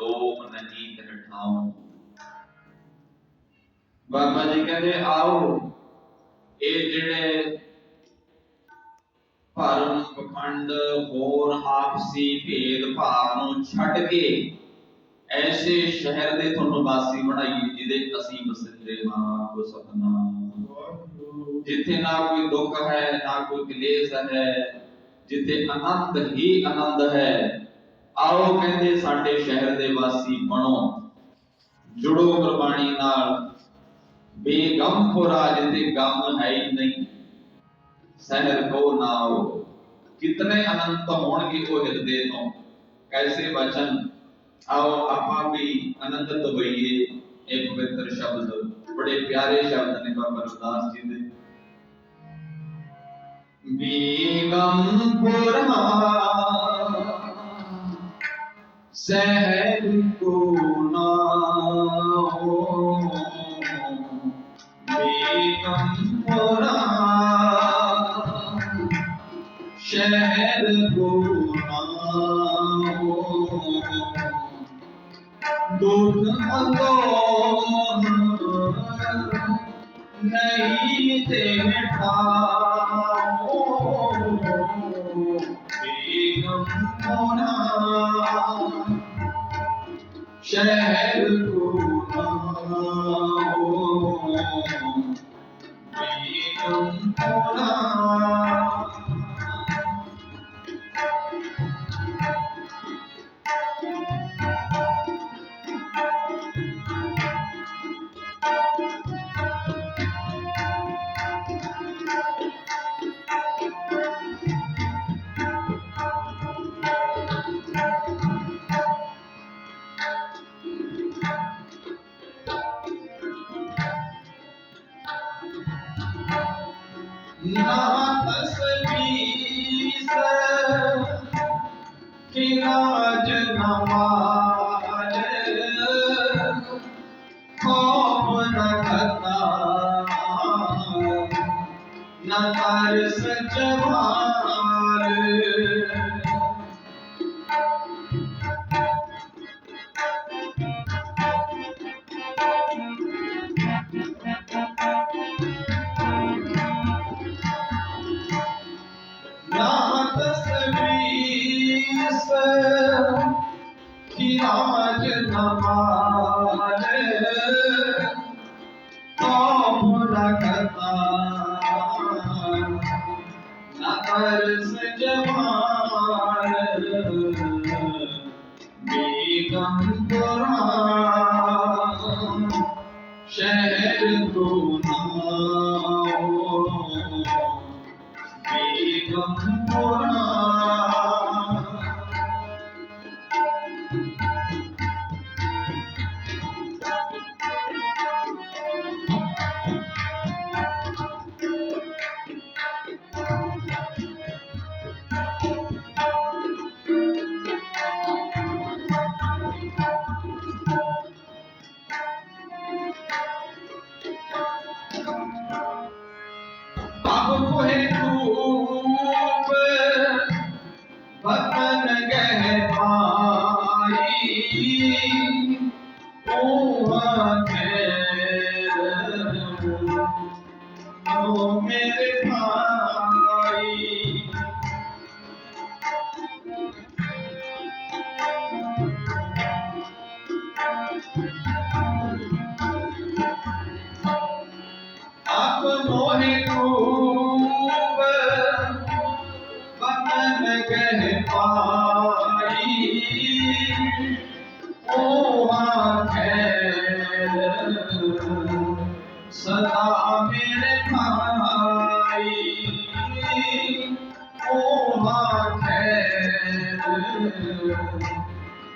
ਦੋਮ ਨਹੀਂ ਤਿਨ ਬਾਬਾ ਜੀ ਕਹਿੰਦੇ, ਆਓ, ਇਹ ਜਿਹੜੇ ਭਰਮ ਪਖੰਡ ਹੋਰ ਆਪਸੀ ਭੇਦ ਭਾਵ ਨੂੰ ਛੱਡ ਕੇ ਐਸੇ ਸ਼ਹਿਰ ਦੇ ਤੁਹਾਨੂੰ ਵਾਸੀ ਬਣਾਈਏ, ਜਿਹਦੇ ਅਸੀਂ ਵਸਿੰਦੇ ਹਾਂ, ਕੋ ਸਤਨਾਮ। ਜਿੱਥੇ ਨਾ ਕੋਈ ਦੁੱਖ ਹੈ, ਨਾ ਕੋਈ ਕਲੇਸ਼ ਹੈ, ਜਿੱਥੇ ਆਨੰਦ ਹੀ ਆਨੰਦ ਹੈ ਆਓ ਕਹਿੰਦੇ ਸਾਡੇ ਸ਼ਹਿਰ ਦੇ ਵਾਸੀ ਬਣੋ। ਜੁੜੋ ਗੁਰਬਾਣੀ ਨਾਲ। ਬੇਗਮਪੁਰਾ ਜਿੱਥੇ ਗਮ ਹੈ ਹੀ ਨਹੀਂ। ਸਹਿਰ ਕੋ ਨਾਓ ਕਿਤਨੇ ਅਨੰਤ ਹੋਣਗੇ ਉਹ ਹਿਰਦੇ ਤੋਂ। ਕੈਸੇ ਬਚਨ? ਆਓ ਆਪਾਂ ਵੀ ਆਨੰਦਿਤ ਹੋਈਏ ਇਹ ਪਵਿੱਤਰ ਸ਼ਬਦ, ਬੜੇ ਪਿਆਰੇ ਸ਼ਬਦ ਨੇ ਬਾਬਾ ਰਵਿਦਾਸ ਜੀ ਦੇ। ਬੇਗਮਪੁਰਾ सहर को ना हो बेगम पुरा शहर को ना हो दुख मतो नहीं ते मिठा Come on. ਨਾ ਤਸਬੀਸ ਕਿ ਨਾਜ ਨਮਾਜ ਖੋਮ ਨ ਕਰਨਾ ਨ ਕਰ ਸਜਵਾਰ शहर को नाओ बेगम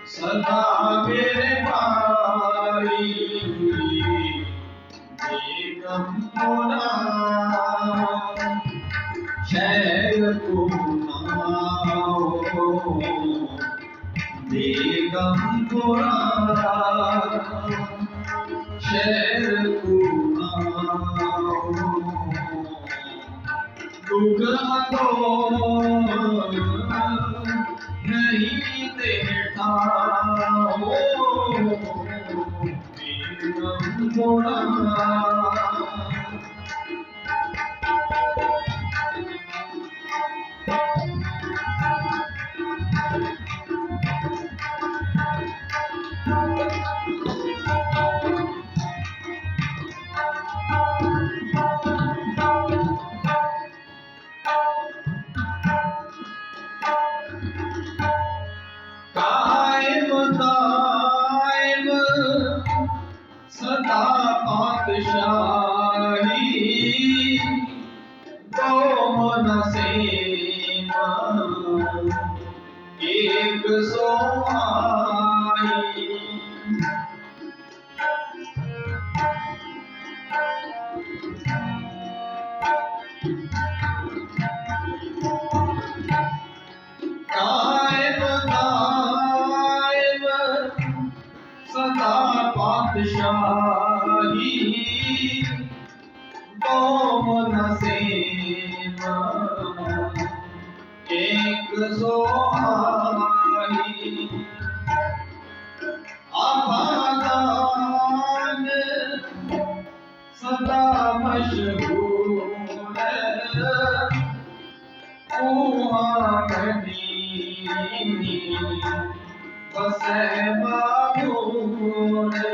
सदा मेरे भाई बेगम होना शहर को नाओ बेगम होना शहर को Por. ਪਾਤਸ਼ਾਹੀ ਦੋ ਮਨ ਸੇਵਾ ਸੋਹਾਈ ਆਬਾਦਾਨ ਸਦਾ ਮਸ਼ਹੂਰ ਉਹਾਨੀ ਵਸੈ ਬਾਬੂਰ